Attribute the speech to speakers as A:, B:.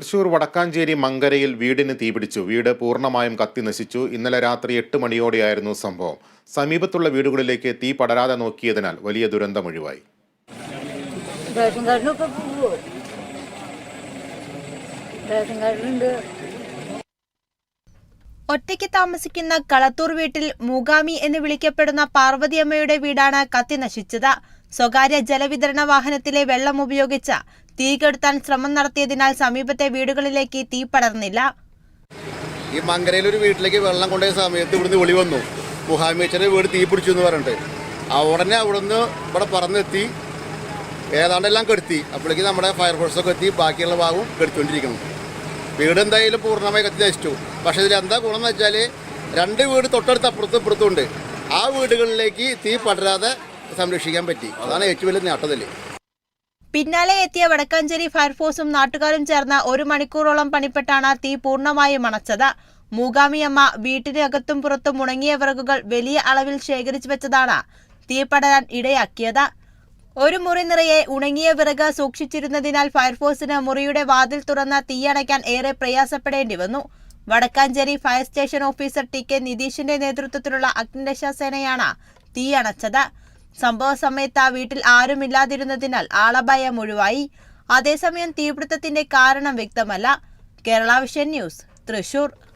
A: തൃശൂർ വടക്കാഞ്ചേരി മങ്കരയിൽ വീടിന് തീപിടിച്ചു. വീട് പൂർണമായും കത്തി നശിച്ചു. ഇന്നലെ രാത്രി എട്ട് മണിയോടെയായിരുന്നു സംഭവം. സമീപത്തുള്ള വീടുകളിലേക്ക് തീ പടരാതെ നോക്കിയതിനാൽ വലിയ ദുരന്തമൊഴിവായി
B: ഒഴിവായി.
C: ഒറ്റയ്ക്ക് താമസിക്കുന്ന കളത്തൂർ വീട്ടിൽ മൂകാമി എന്ന് വിളിക്കപ്പെടുന്ന പാർവതിയമ്മയുടെ വീടാണ് കത്തി നശിച്ചത്. സ്വകാര്യ ജലവിതരണ വാഹനത്തിലെ വെള്ളം ഉപയോഗിച്ച് തീ കെടുത്താൻ ശ്രമം നടത്തിയതിനാൽ സമീപത്തെ വീടുകളിലേക്ക് തീ പടർന്നില്ല.
D: ഈ മങ്കരയിൽ ഒരു വീട്ടിലേക്ക് വെള്ളം കൊണ്ടുപോയ സമയത്ത് ഇവിടുന്ന് വിളി വന്നു. മുഹാമേച്ചറെ വീട് തീ പിടിച്ചു എന്ന് പറഞ്ഞിട്ട്. ഉടനെ അവിടുന്ന് ഇവിടെ പറന്നെത്തി. ഏതാണ്ടെല്ലാം കെടുത്തി. അപ്പോഴേക്ക് നമ്മുടെ ഫയർഫോഴ്സൊക്കെ എത്തി. ബാക്കിയുള്ള ഭാഗവും കെടുത്തുകൊണ്ടിരിക്കണം വീട് എന്തായാലും പൂർണമായി കത്തി നശിച്ചു പക്ഷേ ഇതിൽ എന്താ ഗുണം എന്ന് വെച്ചാൽ രണ്ട് വീട് തൊട്ടടുത്ത് അപ്പുറത്ത് ഇപ്പുറത്തുണ്ട് ആ വീടുകളിലേക്ക് തീ പടരാതെ സംരക്ഷിക്കാൻ പറ്റി. അതാണ് ഏറ്റവും വലിയ നേട്ടതല്ലേ
C: പിന്നാലെ എത്തിയ വടക്കാഞ്ചേരി ഫയർഫോഴ്സും നാട്ടുകാരും ചേർന്ന് ഒരു മണിക്കൂറോളം പണിപ്പെട്ടാണ് തീ പൂർണമായും അണച്ചത്. മൂകാമിയമ്മ വീട്ടിനകത്തും പുറത്തും ഉണങ്ങിയ വിറകുകൾ വലിയ അളവിൽ ശേഖരിച്ചു വെച്ചതാണ് തീ പടരാൻ ഇടയാക്കിയത്. ഒരു മുറി നിറയെ ഉണങ്ങിയ വിറക് സൂക്ഷിച്ചിരുന്നതിനാൽ ഫയർഫോഴ്സിന് മുറിയുടെ വാതിൽ തുറന്ന് തീയണയ്ക്കാൻ ഏറെ പ്രയാസപ്പെടേണ്ടി വന്നു. Vadakkanchery fire station officer T K നിതീഷിന്റെ നേതൃത്വത്തിലുള്ള അഗ്നിരക്ഷാസേനയാണ് തീയണച്ചത് സംഭവ സമയത്ത് ആ വീട്ടിൽ ആരുമില്ലാതിരുന്നതിനാൽ ആളഭയം ഒഴിവായി. അതേസമയം തീപിടുത്തത്തിന്റെ കാരണം വ്യക്തമല്ല. Kerala vision news Thrissur.